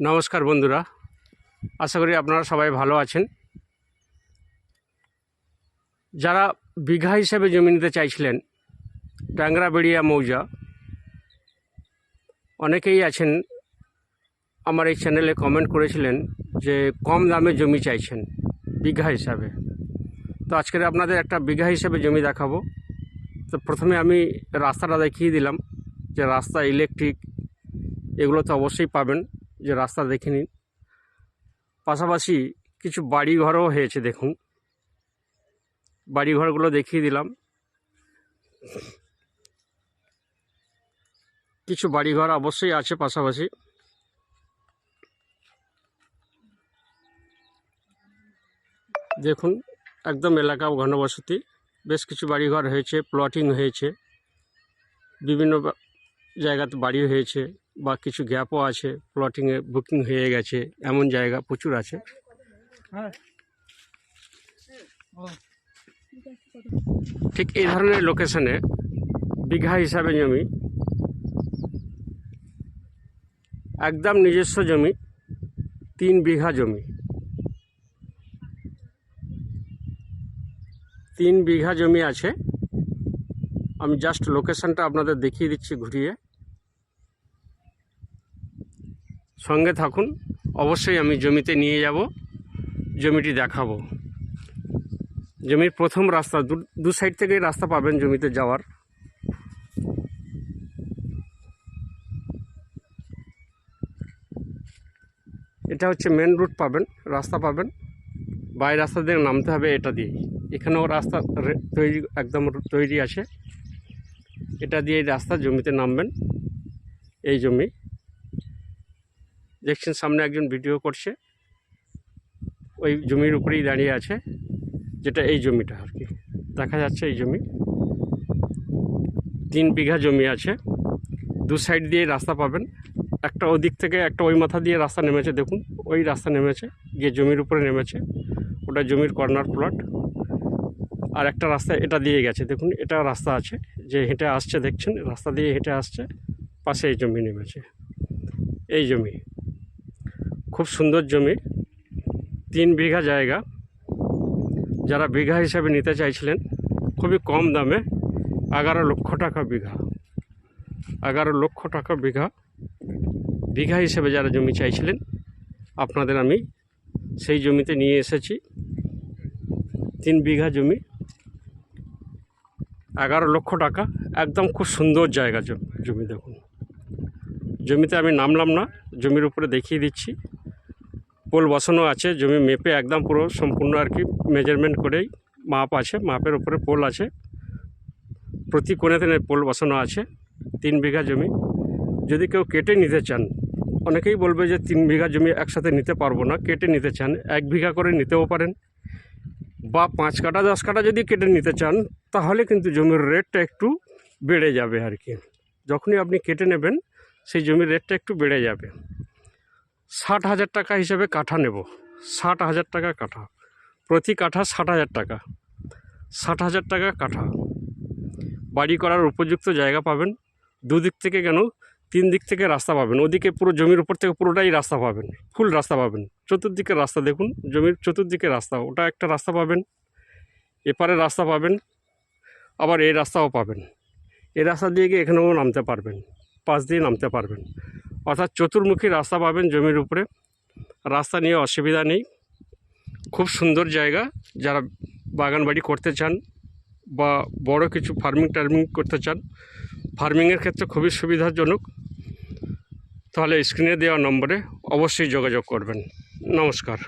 নমস্কার বন্ধুরা, আশা করি আপনারা সবাই ভালো আছেন। যারা বিঘা হিসেবে জমি নিতে চাইছিলেন, ট্যাংরাবেড়িয়া মৌজা, অনেকেই আছেন, আমার এই চ্যানেলে কমেন্ট করেছিলেন যে কম দামে জমি চাইছেন বিঘা হিসাবে। তো আজকের আপনাদের একটা বিঘা হিসেবে জমি দেখাবো। তো প্রথমে আমি রাস্তাটা দেখিয়ে দিলাম যে রাস্তা ইলেকট্রিক এগুলো তো অবশ্যই পাবেন। যে রাস্তা দেখে নিন। পাশাপাশি কিছু বাড়িঘরও হয়েছে, দেখুন। বাড়িঘরগুলো দেখিয়ে দিলাম। কিছু বাড়িঘর অবশ্যই আছে পাশাপাশি। দেখুন, একদম এলাকা ঘনবসতি। বেশ কিছু বাড়িঘর হয়েছে, প্লটিং হয়েছে। বিভিন্ন জায়গাতে বাড়ি হয়েছে। বা কিছু গ্যাপও আছে প্লটিংয়ে বুকিং হয়ে গেছে এমন জায়গা প্রচুর আছে। ঠিক এই ধরনের লোকেশনে বিঘা হিসাবে জমি একদম নিজস্ব জমি তিন বিঘা জমি। তিন বিঘা জমি আছে। আমি জাস্ট লোকেশনটা আপনাদের দেখিয়ে দিচ্ছি ঘুরিয়ে। সঙ্গে থাকুন। অবশ্যই আমি জমিতে নিয়ে যাব, জমিটি দেখাবো। জমির প্রথম রাস্তা, দু- সাইড থেকেই রাস্তা পাবেন জমিতে যাওয়ার। এটা হচ্ছে মেন রুট পাবেন, রাস্তা পাবেন। বাই রাস্তা দিয়ে নামতে হবে এটা দিয়ে। এখানেও রাস্তা তৈরি, একদম তৈরি আছে। এটা দিয়ে রাস্তা জমিতে নামবেন, এই জমি। দেখছেন সামনে একজন ভিডিও করছে। ওই জমির উপরেই দাঁড়িয়ে আছে, যেটা এই জমিটা আর কি। দেখা যাচ্ছে এই জমি। তিন বিঘা জমি আছে। দু সাইড দিয়ে রাস্তা পাবেন। একটা ওদিক থেকে একটা ওই মাথা দিয়ে রাস্তা নেমেছে, দেখুন। ওই রাস্তা নেমেছে, গিয়ে জমির উপরে নেমেছে। ওটা জমির কর্নার প্লট। আর একটা রাস্তা এটা দিয়ে গেছে, দেখুন। এটা রাস্তা আছে, যে হেঁটে আসছে, দেখছেন? রাস্তা দিয়ে হেঁটে আসছে, পাশে এই জমি নেমেছে। এই জমি। খুব সুন্দর জমি, তিন বিঘা জায়গা। যারা বিঘা হিসাবে নিতে চাইছিলেন, খুবই কম দামে এগারো লক্ষ টাকা বিঘা। এগারো লক্ষ টাকা বিঘা বিঘা হিসেবে যারা জমি চাইছিলেন, আপনাদের আমি সেই জমিতে নিয়ে এসেছি। তিন বিঘা জমি, এগারো লক্ষ টাকা, একদম খুব সুন্দর জায়গা জমি দেখুন। জমিতে আমি নামলাম না, জমির উপরে দেখিয়ে দিচ্ছি। পোল বসানো আছে, জমি মেপে একদম পুরো সম্পূর্ণ আর কি মেজারমেন্ট করেই মাপ আছে, মাপের উপরে পোল আছে। প্রতি কোণেতে পোল বসানো আছে, তিন বিঘা জমি। যদি কেউ কেটে নিতে চান, অনেকেই বলবে যে তিন বিঘা জমি একসাথে নিতে পারব না, কেটে নিতে চান, এক বিঘা করে নিতেও পারেন। বা পাঁচ কাটা, দশ কাটা যদি কেটে নিতে চান, তাহলে কিন্তু জমির রেটটা একটু বেড়ে যাবে আর কি। যখনই আপনি কেটে নেবেন, সেই জমির রেটটা একটু বেড়ে যাবে। ষাট হাজার টাকা হিসেবে কাঠা নেব। ষাট হাজার টাকা কাঠা। প্রতি কাঠা ষাট হাজার টাকা। ষাট হাজার টাকা কাঠা। বাড়ি করার উপযুক্ত জায়গা পাবেন। দুদিক থেকে কেন? তিন দিক থেকে রাস্তা পাবেন। ওদিকে পুরো জমির উপর থেকে পুরোটাই রাস্তা পাবেন। ফুল রাস্তা পাবেন। চতুর্দিকে রাস্তা দেখুন। জমির চতুর্দিকে রাস্তা। ওটা একটা রাস্তা পাবেন। এপারে রাস্তা পাবেন। আবার এই রাস্তাও পাবেন। এই রাস্তা দিয়ে গিয়ে এখানেও নামতে পারবেন। পাশ দিয়ে নামতে পারবেন। অর্থাৎ চতুর্মুখী রাস্তা পাবেন জমির উপরে। রাস্তা নিয়ে অসুবিধা নেই। খুব সুন্দর জায়গা। যারা বাগান বাড়ি করতে চান বা বড় কিছু ফার্মিং টার্মিং করতে চান ফার্মিংয়ের ক্ষেত্রে খুবই সুবিধাজনক। তাহলে স্ক্রিনে দেওয়া নম্বরে অবশ্যই যোগাযোগ করবেন। নমস্কার।